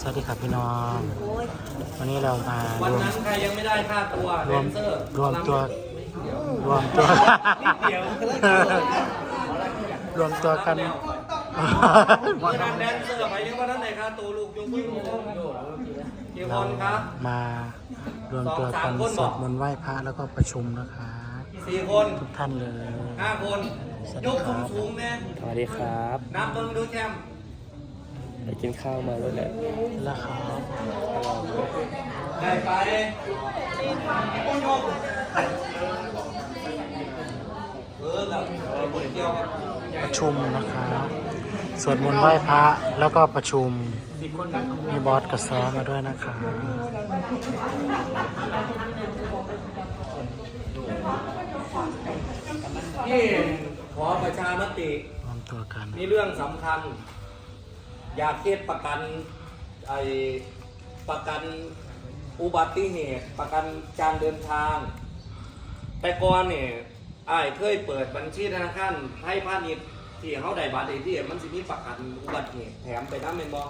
สวัสดีครับพี่น้อง วันนี้เรามาวันรวมนั้นใครยังไม่ได้ค่าตัวรแดวมนเซอร์รวมตัว รวมตัว รวมตัวกัน วันนั้นแดนเซอร์ไปยังวันนั้นไหนค่าตัวลูกยกมือกี่คเรานครับมารวมตัวกันสองสามคนสบวอกดมนต์ไหว้พระแล้วก็ประชุมนะคะสี่คนทุกท่านเลย ห้าคน ยกสูงสูงๆแน่สวัสดีครับ นับเบิ้งดูแชมป์ ไปกินข้าวมาแล้วแหละแล้วครับได้ไปโอ้ยกเออแบบเออบริเดียวครับประชุมนะครับสวดมนต์ไหว้พระแล้วก็ประชุมมีบอสกับซ้อมมาด้วยนะครับที่ขอประชามติรวมตัวกันมีเรื่องสำคัญ อยากเฮ็ดประกันไอประกันอุบัติเหตุ ประกันการเดินทาง แต่ก่อนเนี่ยไอ้เคยเปิดบัญชีธนาคารให้พาณิชย์ที่เขาได้บัตรไอที่มันสิมีประกันอุบัติเหตุแถมไปน้ำเป็นบอ